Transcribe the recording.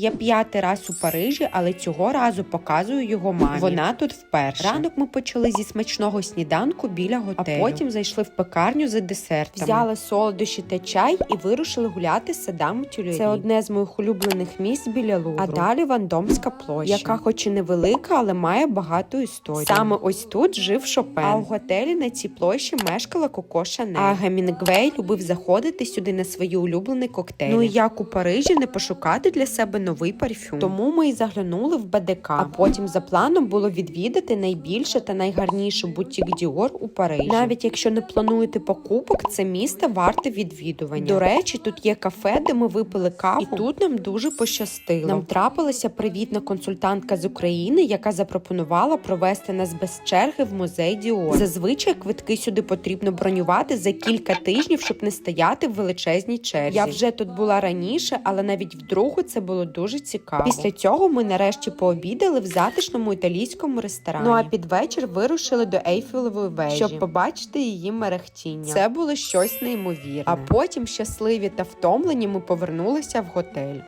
Я п'ятий раз у Парижі, але цього разу показую його мамі. Вона тут вперше. Ранок ми почали зі смачного сніданку біля готелю. А потім зайшли в пекарню за десертами. Взяли солодощі та чай і вирушили гуляти з садами тюлері. Це одне з моїх улюблених місць біля Лувру. А далі Вандомська площа, яка хоч і невелика, але має багату історію. Саме ось тут жив Шопен. А у готелі на цій площі мешкала Коко Шанель. А Гемінгвей любив заходити сюди на свої улюблені коктейлі. Ну і як у Парижі не пошукати для себе новий парфюм. Тому ми і заглянули в БДК. А потім за планом було відвідати найбільше та найгарніше бутік Діор у Парижі. Навіть якщо не плануєте покупок, це місто варте відвідування. До речі, тут є кафе, де ми випили каву, і тут нам дуже пощастило. Нам трапилася привітна консультантка з України, яка запропонувала провести нас без черги в музей Діор. Зазвичай квитки сюди потрібно бронювати за кілька тижнів, щоб не стояти в величезній черзі. Я вже тут була раніше, але навіть вдруге це було дуже цікаво. Після цього ми нарешті пообідали в затишному італійському ресторані. Ну а під вечір вирушили до Ейфелевої вежі, щоб побачити її мерехтіння. Це було щось неймовірне. А потім, щасливі та втомлені, ми повернулися в готель.